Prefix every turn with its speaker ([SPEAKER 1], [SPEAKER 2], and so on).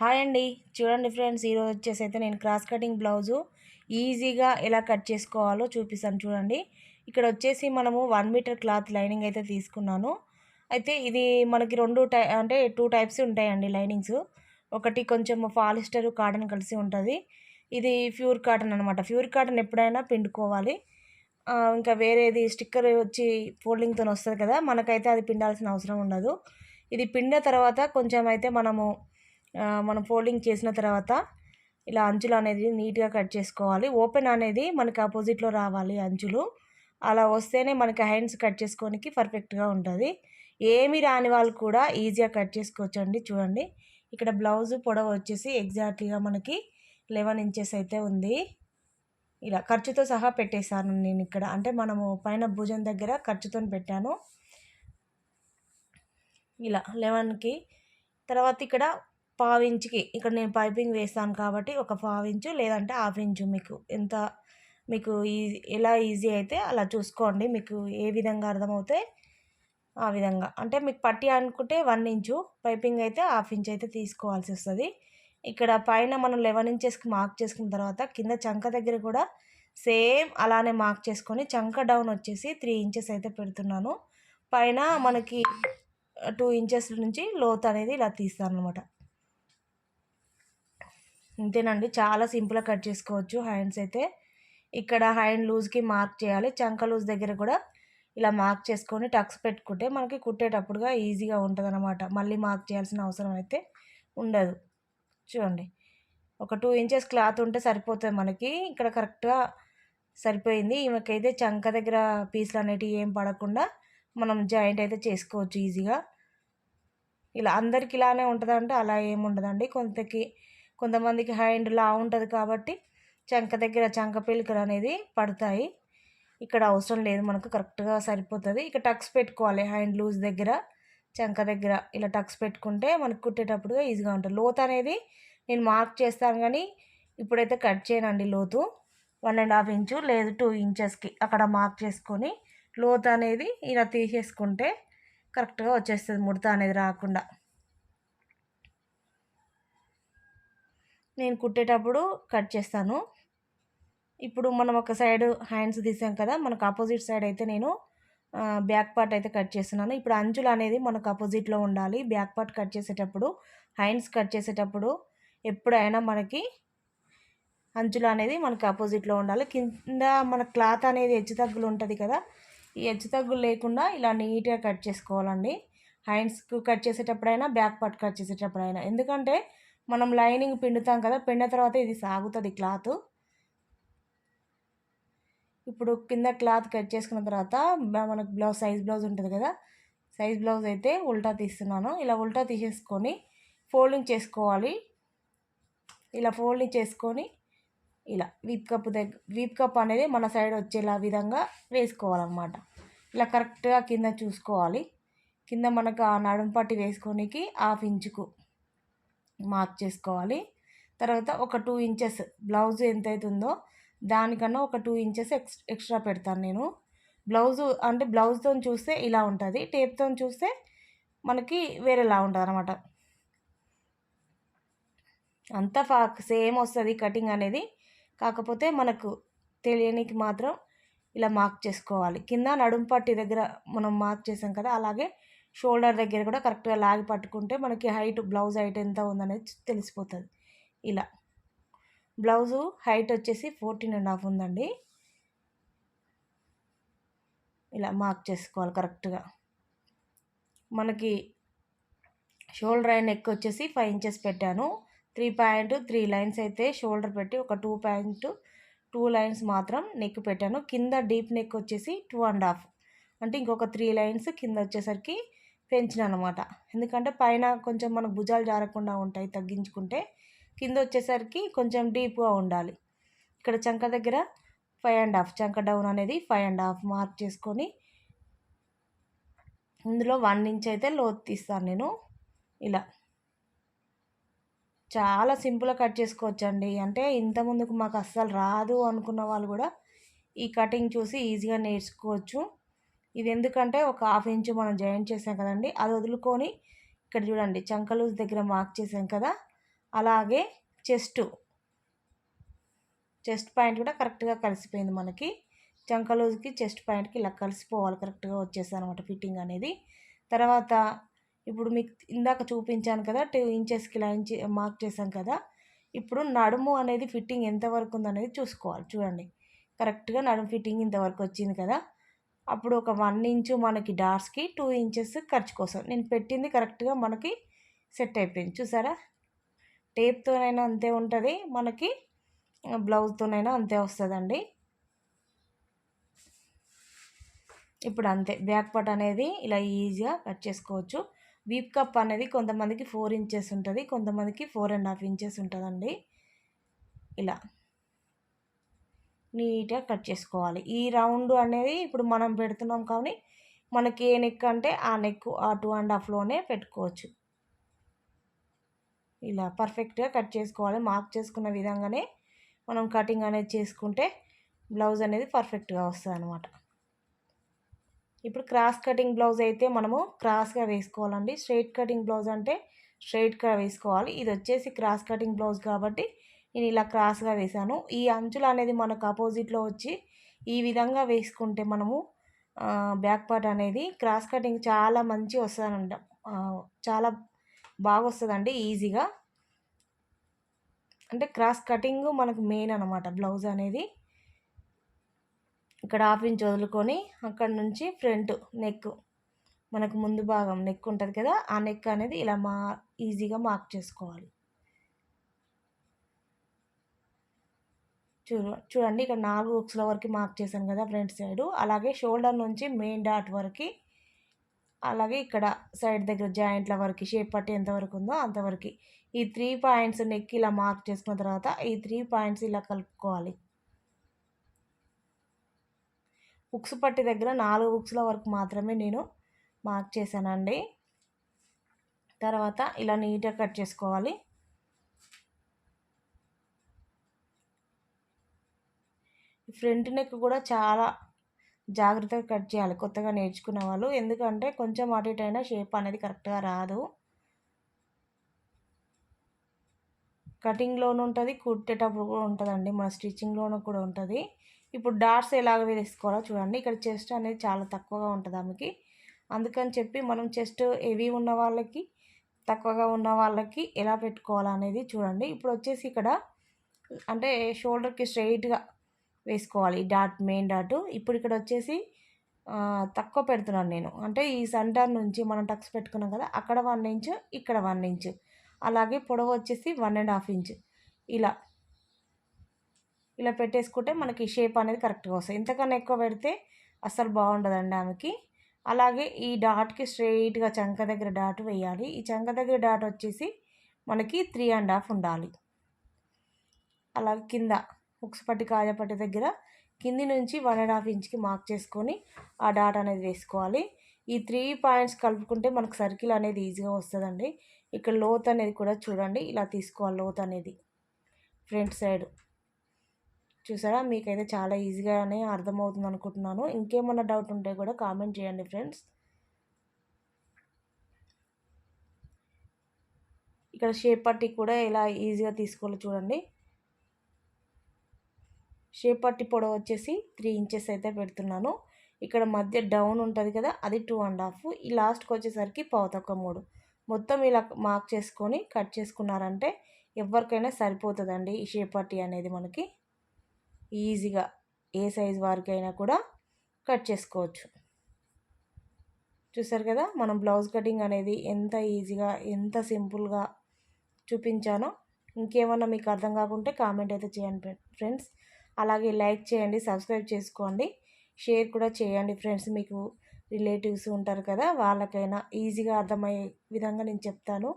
[SPEAKER 1] Hi అండి. చూడండి friends ఈరోజు వచ్చేసి అయితే నేను క్రాస్ కటింగ్ బ్లౌజు ఈజీగా ఎలా కట్ చేసుకోవాలో చూపిస్తాను చూడండి. ఇక్కడ వచ్చేసి మనము వన్ మీటర్ క్లాత్ లైనింగ్ అయితే తీసుకున్నాను. అయితే ఇది మనకి రెండు టై అంటే టూ టైప్స్ ఉంటాయండి లైనింగ్స్. ఒకటి కొంచెం పాలిస్టర్ కాటన్ కలిసి ఉంటుంది. ఇది ప్యూర్ కాటన్ అనమాట ప్యూర్ కాటన్ ఎప్పుడైనా పిండుకోవాలి. ఇంకా వేరేది స్టిక్కర్ వచ్చి ఫోల్డింగ్తో వస్తుంది కదా మనకైతే అది పిండాల్సిన అవసరం ఉండదు. ఇది పిండిన తర్వాత కొంచెం అయితే మనము మనం ఫోల్డింగ్ చేసిన తర్వాత ఇలా అంచులు అనేది నీట్గా కట్ చేసుకోవాలి. ఓపెన్ అనేది మనకి ఆపోజిట్లో రావాలి అంచులు. అలా వస్తేనే మనకి హ్యాండ్స్ కట్ చేసుకోనికి పర్ఫెక్ట్గా ఉంటుంది. ఏమి రాని వాళ్ళు కూడా ఈజీగా కట్ చేసుకోవచ్చండి. చూడండి. ఇక్కడ బ్లౌజ్ పొడవు వచ్చేసి ఎగ్జాక్ట్లీగా మనకి లెవెన్ ఇంచెస్ అయితే ఉంది. ఇలా ఖర్చుతో సహా పెట్టేశాను నేను ఇక్కడ. అంటే మనము పైన భుజం దగ్గర ఖర్చుతో పెట్టాను. ఇలా లెవెన్కి. తర్వాత ఇక్కడ పావించుకి ఇక్కడ నేను పైపింగ్ వేస్తాను కాబట్టి ఒక పావించు లేదంటే హాఫ్ ఇంచు మీకు. ఎంత మీకు ఈజీ ఎలా ఈజీ అయితే అలా చూసుకోండి. మీకు ఏ విధంగా అర్థమవుతే ఆ విధంగా. అంటే మీకు పట్టి అనుకుంటే వన్ ఇంచు పైపింగ్ అయితే హాఫ్ ఇంచ్ అయితే తీసుకోవాల్సి వస్తుంది. ఇక్కడ పైన మనం లెవెన్ ఇంచెస్కి మార్క్ చేసుకున్న తర్వాత కింద చంక దగ్గర కూడా సేమ్ అలానే మార్క్ చేసుకొని చంక డౌన్ వచ్చేసి త్రీ ఇంచెస్ అయితే పెడుతున్నాను. పైన మనకి టూ ఇంచెస్ నుంచి లోత్ అనేది ఇలా తీస్తాను అనమాట అంతేనండి. చాలా సింపుల్గా కట్ చేసుకోవచ్చు హ్యాండ్స్ అయితే. ఇక్కడ హ్యాండ్ లూజ్కి మార్క్ చేయాలి. చంక లూజ్ దగ్గర కూడా ఇలా మార్క్ చేసుకొని టక్స్ పెట్టుకుంటే మనకి కుట్టేటప్పుడుగా ఈజీగా ఉంటుంది అనమాట మళ్ళీ మార్క్ చేయాల్సిన అవసరం అయితే ఉండదు. చూడండి. ఒక టూ ఇంచెస్ క్లాత్ ఉంటే సరిపోతుంది మనకి. ఇక్కడ కరెక్ట్గా సరిపోయింది. ఈమెకైతే చంక దగ్గర పీసులు అనేటివి ఏం పడకుండా మనం జాయింట్ అయితే చేసుకోవచ్చు ఈజీగా. ఇలా అందరికి ఇలానే ఉంటుందంటే అలా ఏముండదండి కొంతకి కొంతమందికి హ్యాండ్ లా ఉంటుంది కాబట్టి చంక దగ్గర చంక పిలికలు అనేది పడతాయి. ఇక్కడ అవసరం లేదు మనకు కరెక్ట్గా సరిపోతుంది. ఇక టక్స్ పెట్టుకోవాలి హ్యాండ్ లూజ్ దగ్గర చంక దగ్గర ఇలా టక్స్ పెట్టుకుంటే మనకు కుట్టేటప్పుడు ఈజీగా ఉంటుంది. లోతు అనేది నేను మార్క్ చేస్తాను కానీ ఇప్పుడైతే కట్ చేయనండి లోతు. వన్ అండ్ హాఫ్ ఇంచు లేదు టూ ఇంచెస్కి అక్కడ మార్క్ చేసుకొని లోతు అనేది ఇలా తీసేసుకుంటే కరెక్ట్గా వచ్చేస్తుంది ముడత అనేది రాకుండా. నేను కుట్టేటప్పుడు కట్ చేస్తాను. ఇప్పుడు మనం ఒక సైడ్ హ్యాండ్స్ తీసాం కదా మనకు ఆపోజిట్ సైడ్ అయితే నేను బ్యాక్ పార్ట్ అయితే కట్ చేస్తున్నాను. ఇప్పుడు అంచులు అనేది మనకు అపోజిట్లో ఉండాలి. బ్యాక్ పార్ట్ కట్ చేసేటప్పుడు హ్యాండ్స్ కట్ చేసేటప్పుడు ఎప్పుడైనా మనకి అంచులు అనేది మనకి అపోజిట్లో ఉండాలి. కింద మన క్లాత్ అనేది హెచ్చు తగ్గులు ఉంటుంది కదా ఈ హెచ్చు తగ్గులు లేకుండా ఇలా నీట్గా కట్ చేసుకోవాలండి. హ్యాండ్స్కు కట్ చేసేటప్పుడైనా బ్యాక్ పార్ట్ కట్ చేసేటప్పుడైనా. ఎందుకంటే మనం లైనింగ్ పిండుతాం కదా పిండిన తర్వాత ఇది సాగుతుంది క్లాత్. ఇప్పుడు కింద క్లాత్ కట్ చేసుకున్న తర్వాత మనకు బ్లౌజ్ సైజ్ బ్లౌజ్ ఉంటుంది కదా సైజ్ బ్లౌజ్ అయితే ఉల్టా తీస్తున్నాను. ఇలా ఉల్టా తీసేసుకొని ఫోల్డింగ్ చేసుకోవాలి. ఇలా ఫోల్డింగ్ చేసుకొని ఇలా వీప్ కప్ దగ్గర వీప్ కప్ అనేది మన సైడ్ వచ్చేలా విధంగా వేసుకోవాలన్నమాట. ఇలా కరెక్ట్గా కింద చూసుకోవాలి. కింద మనకు ఆ నడుంపట్టి వేసుకోనికి హాఫ్ ఇంచుకు మార్క్ చేసుకోవాలి. తర్వాత ఒక టూ ఇంచెస్ బ్లౌజ్ ఎంత అవుతుందో దానికన్నా ఒక టూ ఇంచెస్ ఎక్స్ ఎక్స్ట్రా పెడతాను నేను. బ్లౌజు అంటే బ్లౌజ్తో చూస్తే ఇలా ఉంటుంది టేప్తో చూస్తే మనకి వేరేలా ఉంటుంది అనమాట అంతా ఫా సేమ్ వస్తుంది కటింగ్ అనేది. కాకపోతే మనకు తెలియనికి మాత్రం ఇలా మార్క్ చేసుకోవాలి. కింద నడుము పట్టి దగ్గర మనం మార్క్ చేసాం కదా అలాగే షోల్డర్ దగ్గర కూడా కరెక్ట్గా లాగి పట్టుకుంటే మనకి హైట్ బ్లౌజ్ హైట్ ఎంత ఉందనేది తెలిసిపోతుంది. ఇలా. బ్లౌజు హైట్ వచ్చేసి ఫోర్టీన్ అండ్ హాఫ్ ఉందండి. ఇలా మార్క్ చేసుకోవాలి కరెక్ట్గా. మనకి షోల్డర్ అండ్ నెక్ వచ్చేసి ఫైవ్ ఇంచెస్ పెట్టాను. త్రీ పాయింట్ త్రీ లైన్స్ అయితే షోల్డర్ పెట్టి ఒక టూ పాయింట్ టూ లైన్స్ మాత్రం నెక్ పెట్టాను. కింద డీప్ నెక్ వచ్చేసి టూ అండ్ హాఫ్. అంటే ఇంకొక త్రీ లైన్స్ కింద వచ్చేసరికి పెంచిన అనమాట ఎందుకంటే పైన కొంచెం మనకు భుజాలు జారకుండా ఉంటాయి తగ్గించుకుంటే కింద వచ్చేసరికి కొంచెం డీప్గా ఉండాలి. ఇక్కడ చంక దగ్గర ఫైవ్ అండ్ హాఫ్ చంక డౌన్ అనేది ఫైవ్ అండ్ హాఫ్ మార్క్ చేసుకొని ఇందులో వన్ ఇంచ్ అయితే లోతు తీస్తాను నేను. ఇలా. చాలా సింపుల్గా కట్ చేసుకోవచ్చండి. అంటే ఇంత ముందుకు మాకు అస్సలు రాదు అనుకున్న వాళ్ళు కూడా ఈ కటింగ్ చూసి ఈజీగా నేర్చుకోవచ్చు. ఇది ఎందుకంటే ఒక హాఫ్ ఇంచు మనం జాయింట్ చేసాం కదండి అది వదులుకొని ఇక్కడ చూడండి చంకలూజ్ దగ్గర మార్క్ చేసాం కదా అలాగే చెస్ట్ చెస్ట్ పాయింట్ కూడా కరెక్ట్గా కలిసిపోయింది మనకి. చంకలూజ్కి చెస్ట్ పాయింట్కి ఇలా కలిసిపోవాలి కరెక్ట్గా వచ్చేస్తుంది అనమాట ఫిట్టింగ్ అనేది. తర్వాత ఇప్పుడు మీకు ఇందాక చూపించాను కదా టూ ఇంచెస్కి ఇలా ఇంచ్ మార్క్ చేశాం కదా ఇప్పుడు నడుము అనేది ఫిట్టింగ్ ఎంతవరకు ఉందనేది చూసుకోవాలి చూడండి. కరెక్ట్గా నడుము ఫిట్టింగ్ ఇంతవరకు వచ్చింది కదా అప్పుడు ఒక వన్ ఇంచు మనకి డార్స్కి టూ ఇంచెస్ ఖర్చు కోసం. నేను పెట్టింది కరెక్ట్గా మనకి సెట్ అయిపోయింది. చూసారా? టేప్తోనైనా అంతే ఉంటుంది. మనకి బ్లౌజ్తోనైనా అంతే వస్తుందండి. ఇప్పుడు అంతే. బ్యాక్ పార్ట్ అనేది ఇలా ఈజీగా కట్ చేసుకోవచ్చు. వీప్ కప్ అనేది కొంతమందికి ఫోర్ ఇంచెస్ ఉంటుంది. కొంతమందికి ఫోర్ అండ్ హాఫ్ ఇంచెస్ ఉంటుందండి. ఇలా. నీట్గా కట్ చేసుకోవాలి. ఈ రౌండ్ అనేది ఇప్పుడు మనం పెడుతున్నాం కానీ మనకి ఏ నెక్ అంటే ఆ నెక్ ఆ టూ అండ్ హాఫ్లోనే పెట్టుకోవచ్చు. ఇలా పర్ఫెక్ట్గా కట్ చేసుకోవాలి. మార్క్ చేసుకున్న విధంగానే మనం కటింగ్ అనేది చేసుకుంటే బ్లౌజ్ అనేది పర్ఫెక్ట్గా వస్తుంది అనమాట ఇప్పుడు క్రాస్ కటింగ్ బ్లౌజ్ అయితే మనము క్రాస్గా వేసుకోవాలండి. స్ట్రైట్ కటింగ్ బ్లౌజ్ అంటే స్ట్రైట్గా వేసుకోవాలి. ఇది వచ్చేసి క్రాస్ కటింగ్ బ్లౌజ్ కాబట్టి నేను ఇలా క్రాస్గా వేసాను ఈ అంచులు అనేది మనకు అపోజిట్లో వచ్చి ఈ విధంగా వేసుకుంటే మనము బ్యాక్ పార్ట్ అనేది క్రాస్ కటింగ్ చాలా మంచి వస్తుందంట. చాలా బాగా వస్తుందండి ఈజీగా. అంటే క్రాస్ కటింగ్ మనకు మెయిన్ అనమాట బ్లౌజ్ అనేది. ఇక్కడ హాఫ్ ఇంచ్ వదులుకొని అక్కడ నుంచి ఫ్రంట్ నెక్ మనకు ముందు భాగం నెక్ ఉంటుంది కదా ఆ నెక్ అనేది ఇలా మా ఈజీగా మార్క్ చేసుకోవాలి. చూ చూడండి ఇక్కడ నాలుగు హుక్స్ల వరకు మార్క్ చేశాను కదా ఫ్రంట్ సైడు. అలాగే షోల్డర్ నుంచి మెయిన్ డాట్ వరకు అలాగే ఇక్కడ సైడ్ దగ్గర జాయింట్ల వరకు షేప్ పట్టి ఎంతవరకు ఉందో అంతవరకు ఈ త్రీ పాయింట్స్ నెక్ ఇలా మార్క్ చేసుకున్న తర్వాత ఈ త్రీ పాయింట్స్ ఇలా కలుపుకోవాలి. హుక్స్ పట్టి దగ్గర నాలుగు హుక్స్ల వరకు మాత్రమే నేను మార్క్ చేశానండి. తర్వాత ఇలా నీట్గా కట్ చేసుకోవాలి. ఫ్రంట్ నెక్ కూడా చాలా జాగ్రత్తగా కట్ చేయాలి. కొత్తగా నేర్చుకునే వాళ్ళు. ఎందుకంటే కొంచెం అటు ఇటు షేప్ అనేది కరెక్ట్గా రాదు. కటింగ్లోనూ ఉంటుంది కుట్టేటప్పుడు కూడా ఉంటుందండి. మన స్టిచ్చింగ్లోనూ కూడా ఉంటుంది. ఇప్పుడు డాట్స్ ఎలాగ వేసుకోవాలో చూడండి. ఇక్కడ చెస్ట్ అనేది చాలా తక్కువగా ఉంటుంది ఆమెకి. అందుకని చెప్పి మనం చెస్ట్ హెవీ ఉన్న వాళ్ళకి తక్కువగా ఉన్న వాళ్ళకి ఎలా పెట్టుకోవాలనేది చూడండి. ఇప్పుడు వచ్చేసి ఇక్కడ అంటే షోల్డర్కి స్ట్రైట్గా వేసుకోవాలి. Dot main dot. ఇప్పుడు ఇక్కడ వచ్చేసి తక్కువ పెడుతున్నాను నేను. అంటే ఈ సెంటర్ నుంచి మనం టక్స్ పెట్టుకున్నాం కదా అక్కడ వన్ ఇంచ్ ఇక్కడ వన్ ఇంచ్. అలాగే పొడవు వచ్చేసి వన్ అండ్ హాఫ్ ఇంచ్. ఇలా. ఇలా పెట్టేసుకుంటే మనకి షేప్ అనేది కరెక్ట్గా వస్తుంది. ఇంతకన్నా ఎక్కువ పెడితే అస్సలు బాగుండదండి ఆమెకి. అలాగే ఈ డాట్కి స్ట్రైట్గా చంక దగ్గర డాట్ వేయాలి. ఈ చంక దగ్గర డాట్ వచ్చేసి మనకి త్రీ అండ్ హాఫ్ ఉండాలి. అలాగే కింద. హుక్స్ పట్టి కాజపట్టి దగ్గర కింది నుంచి వన్ అండ్ హాఫ్ ఇంచ్కి మార్క్ చేసుకొని ఆ డాట్ అనేది వేసుకోవాలి. ఈ త్రీ పాయింట్స్ కలుపుకుంటే మనకు సర్కిల్ అనేది ఈజీగా వస్తుందండి. ఇక్కడ లోత్ అనేది కూడా చూడండి ఇలా తీసుకోవాలి లోత్ అనేది. Front side. చూసారా? మీకైతే చాలా ఈజీగానే అర్థమవుతుంది అనుకుంటున్నాను. ఇంకేమన్నా డౌట్ ఉంటే కూడా కామెంట్ చేయండి ఫ్రెండ్స్. ఇక్కడ షేప్ పట్టి కూడా ఇలా ఈజీగా తీసుకోవాలి చూడండి. షేప్ పట్టి పొడవు వచ్చేసి త్రీ ఇంచెస్ అయితే పెడుతున్నాను. ఇక్కడ మధ్య డౌన్ ఉంటుంది కదా అది టూ అండ్ హాఫ్. ఈ లాస్ట్కి వచ్చేసరికి పావుతొక్క మూడు. మొత్తం ఇలా మార్క్ చేసుకొని కట్ చేసుకున్నారంటే ఎవరికైనా సరిపోతుందండి ఈ షేప్ పట్టి అనేది మనకి. ఈజీగా ఏ సైజ్ వారికైనా కూడా కట్ చేసుకోవచ్చు. చూసారు కదా మనం బ్లౌజ్ కటింగ్ అనేది ఎంత ఈజీగా ఎంత సింపుల్గా చూపించానో. ఇంకేమన్నా మీకు అర్థం కాకుంటే కామెంట్ అయితే చేయండి ఫ్రెండ్స్. అలాగే లైక్ చేయండి సబ్స్క్రైబ్ చేసుకోండి. షేర్ కూడా చేయండి ఫ్రెండ్స్. మీకు రిలేటివ్స్ ఉంటారు కదా వాళ్ళకైనా ఈజీగా అర్థమయ్యే విధంగా నేను చెప్తాను.